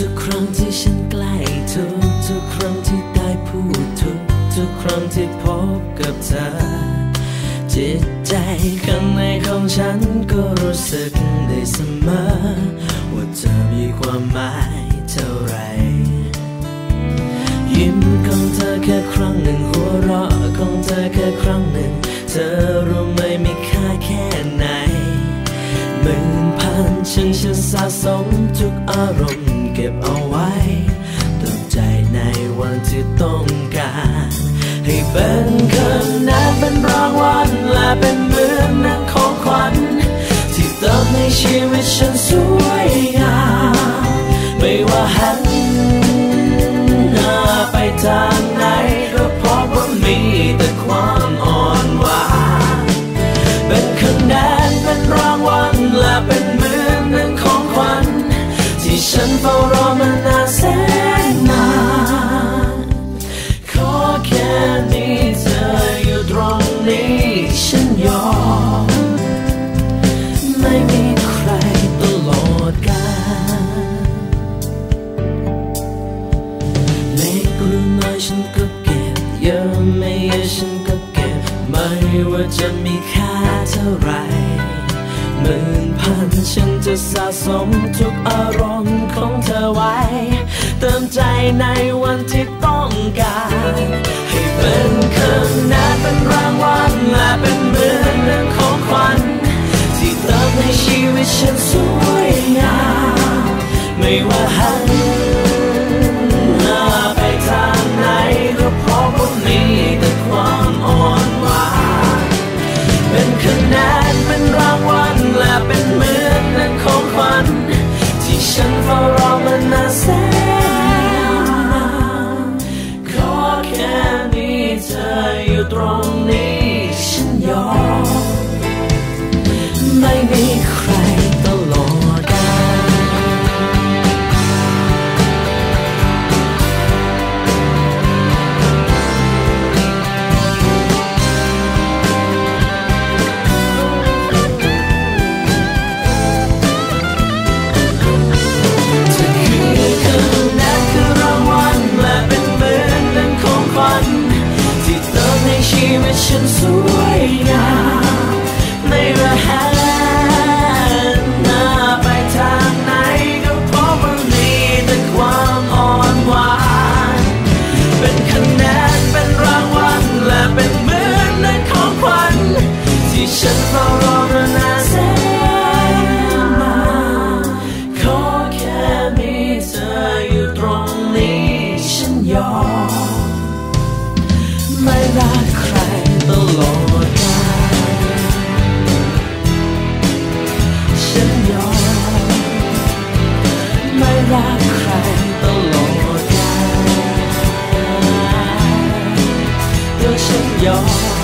ทุกครั้งที่ฉันใกล้ทุกทุกครั้งที่ได้พูดทุกทุกครั้งที่พบกับเธอ จิตใจข้างในของฉันก็รู้สึกได้เสมอ ว่าเธอมีความหมายเท่าไร ยิ้มของเธอแค่ครั้งหนึ่งหัวเราะของเธอแค่ครั้งหนึ่ง เธอรู้ไหมมีค่าแค่ไหนหมื่นพันฉันจะสะสมทุกอารมณ์ เก็บเอาไว้เติมใจในวันที่ต้องการ ให้เป็นคืนนั้นเป็นรางวัลและเป็นเหมือนนังของขวัญ ที่เติมในชีวิตฉันสวยงามไม่ว่าหันหน้าไปทาง ฝ้ารอมานานแสนนานขอแค่มีเธออยู่ตรงนี้ฉันยอม ไม่มีใครตลอดกาลเล็กหรือน้อยฉันก็เก็บเยอะไม่เยอะฉันก็เก็บ ไม่ว่าจะมีค่าเท่าไหร่ หมื่นพันฉันจะสะสมทุกอารมณ์ของเธอไว้ เติมใจในวันที่ต้องการ ให้เป็นคืนนั้นเป็นรางวัลและเป็นเหมือนเรื่องของขวัญที่เติมให้ชีวิตฉันสวยงามไม่ว่าหัน เป็นเหมือนนักของขวัญที่ฉันเฝ้ารอมานานแสนนานขอแค่นี้เธออยู่ตรงนี้ ให้ชีวิ ด